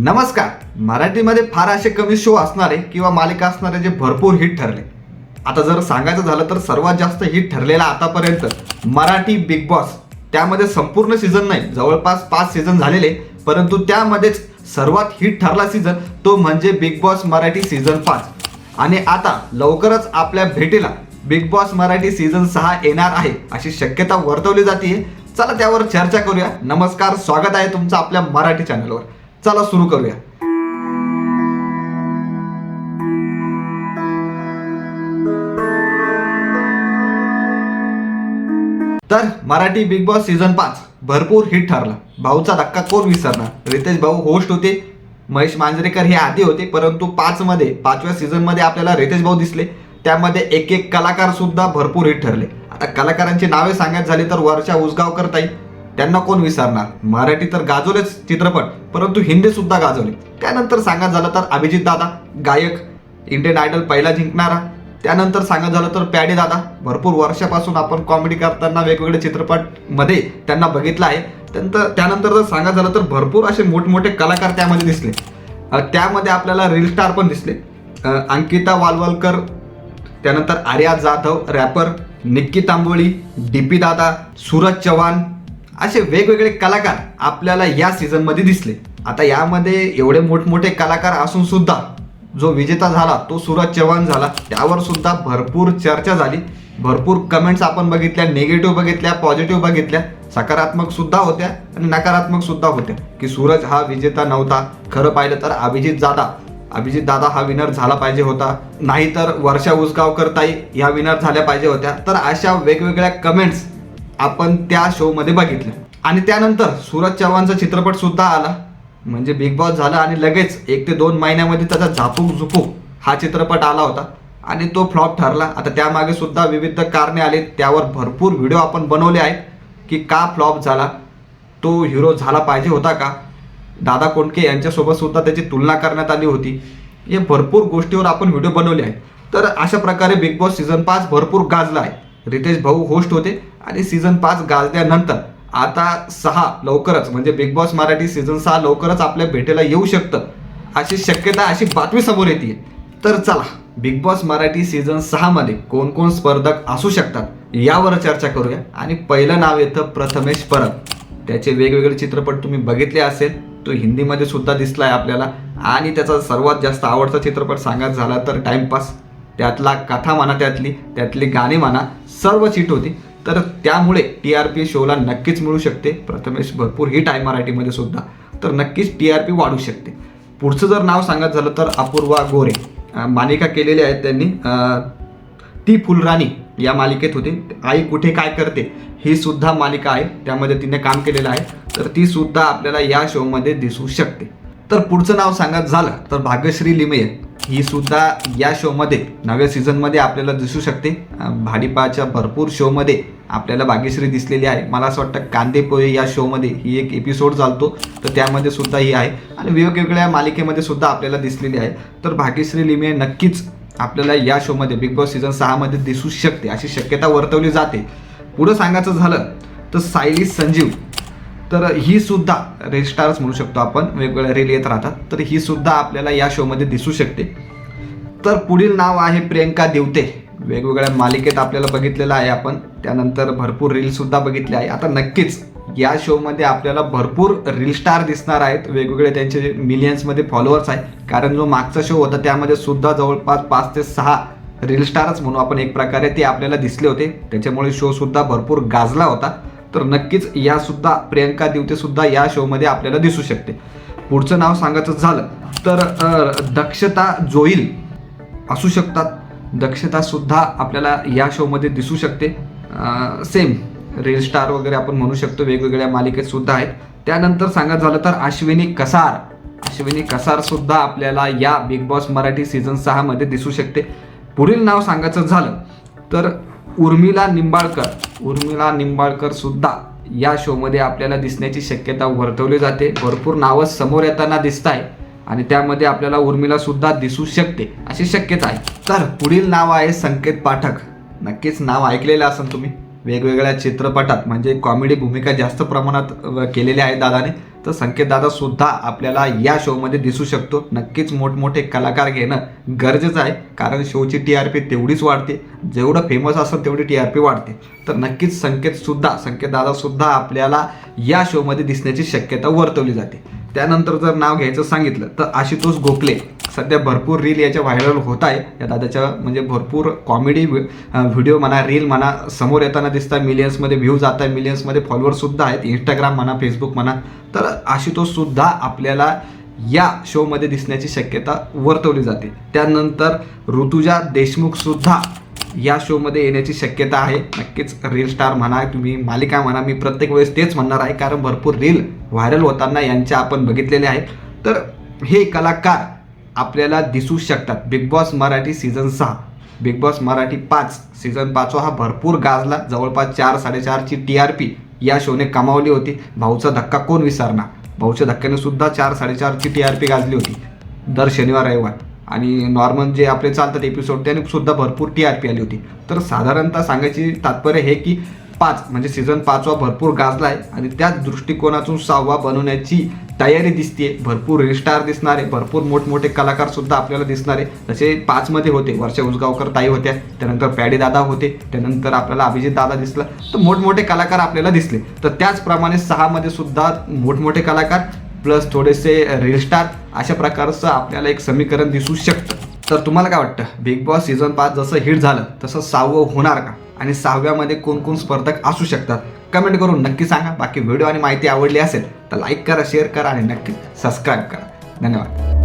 नमस्कार. मराठीमध्ये फार असे कमी शो असणारे किंवा मालिका असणारे जे भरपूर हिट ठरले. आता जर सांगायचं झालं तर सर्वात जास्त हिट ठरलेला आतापर्यंत मराठी बिग बॉस त्यामध्ये संपूर्ण सीझन नाही जवळपास पाच सीझन झालेले. परंतु त्यामध्येच सर्वात हिट ठरला सीझन तो म्हणजे बिग बॉस मराठी सीझन पाच. आणि आता लवकरच आपल्या भेटीला बिग बॉस मराठी सीझन सहा येणार आहे अशी शक्यता वर्तवली जाते चला त्यावर चर्चा करूया. नमस्कार स्वागत आहे तुमचं आपल्या मराठी चॅनलवर चला सुरू करूया. तर मराठी बिग बॉस सीझन पाच भरपूर हिट ठरला. भाऊचा धक्का कोण विसरणार? रितेश भाऊ होस्ट होते. महेश मांजरेकर हे आधी होते परंतु पाच मध्ये पाचव्या सीझनमध्ये आपल्याला रितेश भाऊ दिसले. त्यामध्ये एक एक कलाकार सुद्धा भरपूर हिट ठरले. आता कलाकारांची नावे सांगायची झाली तर वर्षा उसगावकर ताई. त्यांना कोण विसरणार? मराठी तर गाजवलेच चित्रपट परंतु हिंदी सुद्धा गाजवले. त्यानंतर सांगायचं झालं तर अभिजित दादा गायक इंडियन आयडल पहिला जिंकणारा. त्यानंतर सांगत झालं तर प्याडे दादा भरपूर वर्षापासून आपण कॉमेडी करताना वेगवेगळे चित्रपटमध्ये त्यांना बघितलं आहे. त्यानंतर त्यानंतर जर सांगत झालं तर भरपूर असे मोठमोठे कलाकार त्यामध्ये दिसले. त्यामध्ये आपल्याला रील स्टार पण दिसले. अंकिता वालवलकर त्यानंतर Arya Jadhav rapper Nikki Tamboli D P Dada Suraj Chavan असे वेगवेगळे कलाकार आपल्याला या सीझनमध्ये दिसले. आता यामध्ये एवढे मोठमोठे कलाकार असून सुद्धा जो विजेता झाला तो सूरज चव्हाण झाला त्यावर सुद्धा भरपूर चर्चा झाली. भरपूर कमेंट्स आपण बघितल्या निगेटिव्ह बघितल्या पॉझिटिव्ह बघितल्या. सकारात्मक सुद्धा होत्या आणि नकारात्मक सुद्धा होत्या. की सूरज हा विजेता नव्हता खरं पाहिलं तर अभिजित दादा. अभिजित दादा हा विनर झाला पाहिजे होता. नाहीतर वर्षा उसगावकर ताई ह्या विनर झाल्या पाहिजे होत्या. तर अशा वेगवेगळ्या कमेंट्स आपण त्या शोमध्ये बघितल्या आणि त्यानंतर सूरज चव्हाणचा चित्रपट सुद्धा आला. म्हणजे बिग बॉस झाला आणि लगेच एक ते दोन महिन्यामध्ये त्याचा झापूक झुपूक हा चित्रपट आला होता. आणि तो फ्लॉप ठरला. आता त्यामागे सुद्धा विविध कारणे आले. त्यावर भरपूर व्हिडिओ आपण बनवले आहेत की का फ्लॉप झाला. तो हिरो झाला पाहिजे होता का? दादा कोंडके यांच्यासोबत सुद्धा त्याची तुलना करण्यात आली होती. या भरपूर गोष्टीवर आपण व्हिडिओ बनवले आहेत. तर अशा प्रकारे बिग बॉस सीझन पाच भरपूर गाजला आहे. रितेश भाऊ होस्ट होते आणि सीझन पाच गाजल्यानंतर आता सहा लवकरच म्हणजे बिग बॉस मराठी सीझन सहा लवकरच आपल्या भेटीला येऊ शकतं अशी शक्यता अशी बातमी समोर येते तर चला बिग बॉस मराठी सीझन सहामध्ये कोण कोण स्पर्धक असू शकतात यावर चर्चा करूया. आणि पहिलं नाव येतं प्रथमेश परब. त्याचे वेगवेगळे चित्रपट तुम्ही बघितले असेल तो हिंदीमध्ये सुद्धा दिसला आहे आपल्याला. आणि त्याचा सर्वात जास्त आवडता चित्रपट सांगायचा झाला तर टाइमपास त्यातला कथा म्हणा त्यातली त्यातली गाणी म्हणा सर्व हिट होती. तर त्यामुळे टी आर पी शोला नक्कीच मिळू शकते. प्रथमेश भरपूर हिट आहे मराठीमध्ये सुद्धा. तर नक्कीच टी आर पी वाढू शकते. पुढचं जर नाव सांगत झालं तर अपूर्वा गोरे. मालिका केलेली आहेत त्यांनी. ती फुलराणी या मालिकेत होती. आई कुठे काय करते ही सुद्धा मालिका आहे. त्यामध्ये तिने काम केलेलं आहे. तर ती सुद्धा आपल्याला या शोमध्ये दिसू शकते. तर पुढचं नाव सांगत झालं तर भाग्यश्री लिमये. ही सुद्धा या शोमध्ये नव्या सीझनमध्ये आपल्याला दिसू शकते. भाडीपाच्या भरपूर शोमध्ये आपल्याला भाग्यश्री दिसलेली आहे. मला असं वाटतं कांदे पोहे या शोमध्ये ही एक एपिसोड चालतो. तर त्यामध्ये सुद्धा ही आहे. आणि वेगवेगळ्या मालिकेमध्ये सुद्धा आपल्याला दिसलेली आहे. तर भाग्यश्री लिमये नक्कीच आपल्याला या शोमध्ये बिग बॉस सीझन सहामध्ये दिसू शकते अशी शक्यता वर्तवली जाते. पुढं सांगायचं झालं तर सायली संजीव तर ही सुद्धा रेस्टार्स म्हणू शकतो आपण. वेगवेगळ्या रील येत राहतात. तर ही सुद्धा आपल्याला या शोमध्ये दिसू शकते. तर पुढील नाव आहे प्रियंका देवते. वेगवेगळ्या मालिकेत आपल्याला बघितलेलं आहे आपण. त्यानंतर भरपूर रीलसुद्धा बघितले आहे. आता नक्कीच या शोमध्ये आपल्याला भरपूर रील स्टार दिसणार आहेत. वेगवेगळे त्यांचे मिलियन्समध्ये फॉलोअर्स आहे कारण जो मागचा शो होता त्यामध्ये सुद्धा जवळपास पाच ते सहा रील स्टारच म्हणू आपण एक प्रकारे ते आपल्याला दिसले होते. त्याच्यामुळे शोसुद्धा भरपूर गाजला होता. तर नक्कीच या सुद्धा प्रियंका दिवते सुद्धा या शोमध्ये आपल्याला दिसू शकते. पुढचं नाव सांगायचं झालं तर दक्षता जोईल असू शकतात. दक्षता सुद्धा आपल्याला या शोमध्ये दिसू शकते. सेम रेल स्टार वगैरे आपण म्हणू शकतो वेगवेगळ्या मालिकेत सुद्धा आहेत. त्यानंतर सांगत झालं तर अश्विनी कसार. अश्विनी कसार सुद्धा आपल्याला या बिग बॉस मराठी सीझन सहा मध्ये दिसू शकते. पुढील नाव सांगायचं झालं तर उर्मिला निंबाळकर. उर्मिला निंबाळकर सुद्धा या शोमध्ये आपल्याला दिसण्याची शक्यता वर्तवली जाते. भरपूर नावं समोर येताना दिसत आहे आणि त्यामध्ये आपल्याला उर्मिला सुद्धा दिसू शकते अशी शक्यता आहे. तर पुढील नाव आहे संकेत पाठक. नक्कीच नाव ऐकलेलं असेल तुम्ही. वेगवेगळ्या चित्रपटात म्हणजे कॉमेडी भूमिका जास्त प्रमाणात केलेल्या आहेत दादाने. तर संकेतदादा सुद्धा आपल्याला या शोमध्ये दिसू शकतो. नक्कीच मोठमोठे कलाकार घेणं गरजेचं आहे. कारण शोची टी आर पी तेवढीच वाढते. जेवढं फेमस असेल तेवढी टी आर पी वाढते. तर नक्कीच संकेतसुद्धा संकेतदादासुद्धा आपल्याला या शोमध्ये दिसण्याची शक्यता वर्तवली जाते. त्यानंतर जर नाव घ्यायचं सांगितलं तर आशुतोष गोखले. सध्या भरपूर रील याच्या व्हायरल होत आहे. या दादाच्या म्हणजे भरपूर कॉमेडी व्हिडिओ म्हणा रील म्हणा समोर येताना दिसतात मिलियन्समध्ये व्ह्यूज जात आहे. मिलियन्समध्ये फॉलोअर्ससुद्धा आहेत. इंस्टाग्राम म्हणा फेसबुक म्हणा. तर आशुतोष सुद्धा आपल्याला या शोमध्ये दिसण्याची शक्यता वर्तवली जाते. त्यानंतर ऋतुजा देशमुखसुद्धा या शोमध्ये येण्याची शक्यता आहे. नक्कीच रील स्टार म्हणा तुम्ही मालिका म्हणा मी प्रत्येक वेळेस तेच म्हणणार आहे. कारण भरपूर रील व्हायरल होताना यांच्या आपण बघितलेले आहेत. तर हे कलाकार आपल्याला दिसू शकतात. बिग बॉस मराठी सीझन सहा. बिग बॉस मराठी पाच. सीझन पाचवा हा भरपूर गाजला. जवळपास चार साडेचारची टी आर पी या शोने कमावली होती. भाऊचा धक्का कोण विसरणार? भाऊच्या धक्क्याने सुद्धा चार साडेचारची टी आर पी गाजली होती. दर शनिवार रविवार. आणि नॉर्मल जे आपले चालतात एपिसोड त्याने सुद्धा भरपूर टी आर पी आली होती. तर साधारणतः सांगायची तात्पर्य हे की पाच म्हणजे सीझन पाचवा भरपूर गाजला आहे आणि त्याच दृष्टिकोनातून सहावा बनवण्याची तयारी दिसते भरपूर रिस्टार दिसणारे भरपूर मोठमोठे कलाकार सुद्धा आपल्याला दिसणारे. जसे पाचमध्ये होते. वर्षा उसगावकर ताई होत्या त्यानंतर पॅडी दादा होते त्यानंतर आपल्याला अभिजित दादा दिसला. तर मोठमोठे कलाकार आपल्याला दिसले. तर त्याचप्रमाणे सहामध्ये सुद्धा मोठमोठे कलाकार प्लस थोडेसे रिलस्टार अशा प्रकारचं आपल्याला एक समीकरण दिसू शकतं. तर तुम्हाला काय वाटतं? बिग बॉस सीझन पाच जसं हिट झालं तसं सहावं होणार का? आणि सहाव्यामध्ये कोणकोण स्पर्धक असू शकतात. कमेंट करून नक्की सांगा. बाकी व्हिडिओ आणि माहिती आवडली असेल तर लाईक करा शेअर करा आणि नक्की सबस्क्राईब करा. धन्यवाद.